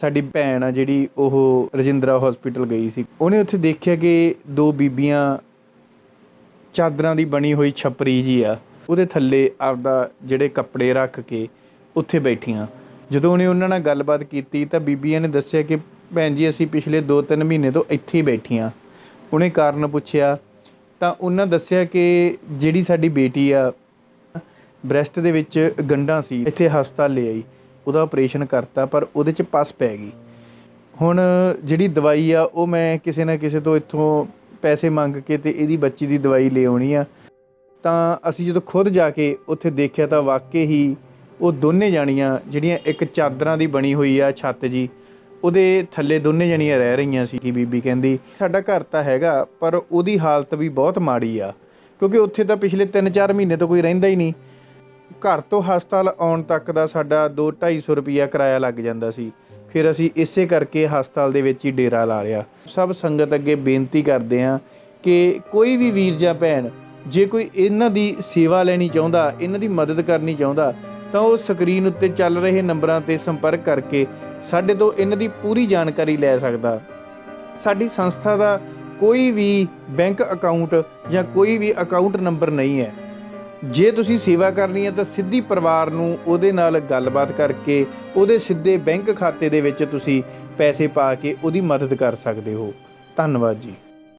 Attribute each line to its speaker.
Speaker 1: ਸਾਡੀ ਭੈਣ ਆ ਜਿਹੜੀ ਉਹ ਰਜਿੰਦਰਾ ਹਸਪੀਟਲ ਗਈ ਸੀ। ਉਹਨੇ ਉੱਥੇ ਦੇਖਿਆ ਕਿ ਦੋ ਬੀਬੀਆਂ ਚਾਦਰਾਂ ਦੀ ਬਣੀ ਹੋਈ ਛਪਰੀ ਜੀ ਆ, ਉਹਦੇ ਥੱਲੇ ਆਪਦਾ ਜਿਹੜੇ ਕੱਪੜੇ ਰੱਖ ਕੇ ਉੱਥੇ ਬੈਠੀਆਂ। ਜਦੋਂ ਉਹਨੇ ਉਹਨਾਂ ਨਾਲ ਗੱਲਬਾਤ ਕੀਤੀ ਤਾਂ ਬੀਬੀਆਂ ਨੇ ਦੱਸਿਆ ਕਿ ਭੈਣ ਜੀ, ਅਸੀਂ ਪਿਛਲੇ 2-3 ਮਹੀਨੇ ਤੋਂ ਇੱਥੇ ਹੀ ਬੈਠੀਆਂ। ਉਹਨੇ ਕਾਰਨ ਪੁੱਛਿਆ ਤਾਂ ਉਹਨਾਂ ਦੱਸਿਆ ਕਿ ਜਿਹੜੀ ਸਾਡੀ ਬੇਟੀ ਆ, ਬ੍ਰੈਸਟ ਦੇ ਵਿੱਚ ਗੰਢਾਂ ਸੀ, ਇੱਥੇ ਹਸਪਤਾਲ ਲੈ ਆਈ। ਉਹਦਾ ਆਪਰੇਸ਼ਨ ਕਰਤਾ, ਪਰ ਉਹਦੇ 'ਚ ਪਸ ਪੈ ਗਈ। ਹੁਣ ਜਿਹੜੀ ਦਵਾਈ ਆ, ਉਹ ਮੈਂ ਕਿਸੇ ਨਾ ਕਿਸੇ ਤੋਂ ਇੱਥੋਂ ਪੈਸੇ ਮੰਗ ਕੇ ਤੇ ਇਹਦੀ ਬੱਚੀ ਦੀ ਦਵਾਈ ਲੈ ਆਉਣੀ ਆ। ਤਾਂ ਅਸੀਂ ਜਦੋਂ ਖੁਦ ਜਾ ਕੇ ਉੱਥੇ ਦੇਖਿਆ ਤਾਂ ਵਾਕਈ ਹੀ ਉਹ ਦੋਨੇ ਜਾਣੀਆਂ, ਜਿਹੜੀਆਂ ਇੱਕ ਚਾਦਰਾਂ ਦੀ ਬਣੀ ਹੋਈ ਆ ਛੱਤ ਜੀ, ਉਹਦੇ ਥੱਲੇ ਦੋਨੇ ਜਣੀਆਂ ਰਹਿ ਰਹੀਆਂ ਸੀ ਕਿ ਬੀਬੀ ਕਹਿੰਦੀ, ਸਾਡਾ ਘਰ ਤਾਂ ਹੈਗਾ, ਪਰ ਉਹਦੀ ਹਾਲਤ ਵੀ ਬਹੁਤ ਮਾੜੀ ਆ, ਕਿਉਂਕਿ ਉੱਥੇ ਤਾਂ ਪਿਛਲੇ 3-4 ਮਹੀਨੇ ਤੋਂ ਕੋਈ ਰਹਿੰਦਾ ਹੀ ਨਹੀਂ। ਘਰ ਤੋਂ ਹਸਪਤਾਲ ਆਉਣ ਤੱਕ ਦਾ ਸਾਡਾ 2-250 ਰੁਪਿਆ ਕਿਰਾਇਆ ਲੱਗ ਜਾਂਦਾ ਸੀ। ਫਿਰ ਅਸੀਂ ਇਸੇ ਕਰਕੇ ਹਸਪਤਾਲ ਦੇ ਵਿੱਚ ਹੀ ਡੇਰਾ ਲਾ ਲਿਆ। ਸਭ ਸੰਗਤ ਅੱਗੇ ਬੇਨਤੀ ਕਰਦੇ ਹਾਂ ਕਿ ਕੋਈ ਵੀ ਵੀਰ ਜਾਂ ਭੈਣ, ਜੇ ਕੋਈ ਇਹਨਾਂ ਦੀ ਸੇਵਾ ਲੈਣੀ ਚਾਹੁੰਦਾ, ਇਹਨਾਂ ਦੀ ਮਦਦ ਕਰਨੀ ਚਾਹੁੰਦਾ, ਤਾਂ ਉਹ ਸਕਰੀਨ ਉੱਤੇ ਚੱਲ ਰਹੇ ਨੰਬਰਾਂ ਤੇ ਸੰਪਰਕ ਕਰਕੇ ਸਾਡੇ ਤੋਂ ਇਹਨਾਂ ਦੀ ਪੂਰੀ ਜਾਣਕਾਰੀ ਲੈ ਸਕਦਾ। ਸਾਡੀ ਸੰਸਥਾ ਦਾ ਕੋਈ ਵੀ ਬੈਂਕ ਅਕਾਊਂਟ ਜਾਂ ਕੋਈ ਵੀ ਅਕਾਊਂਟ ਨੰਬਰ ਨਹੀਂ ਹੈ। ਜੇ ਤੁਸੀਂ ਸੇਵਾ ਕਰਨੀ ਹੈ ਤਾਂ ਸਿੱਧੀ ਪਰਿਵਾਰ ਨੂੰ ਉਹਦੇ ਨਾਲ ਗੱਲਬਾਤ ਕਰਕੇ ਉਹਦੇ ਸਿੱਧੇ ਬੈਂਕ ਖਾਤੇ ਦੇ ਵਿੱਚ ਤੁਸੀਂ ਪੈਸੇ ਪਾ ਕੇ ਉਹਦੀ ਮਦਦ ਕਰ ਸਕਦੇ ਹੋ। ਧੰਨਵਾਦ ਜੀ।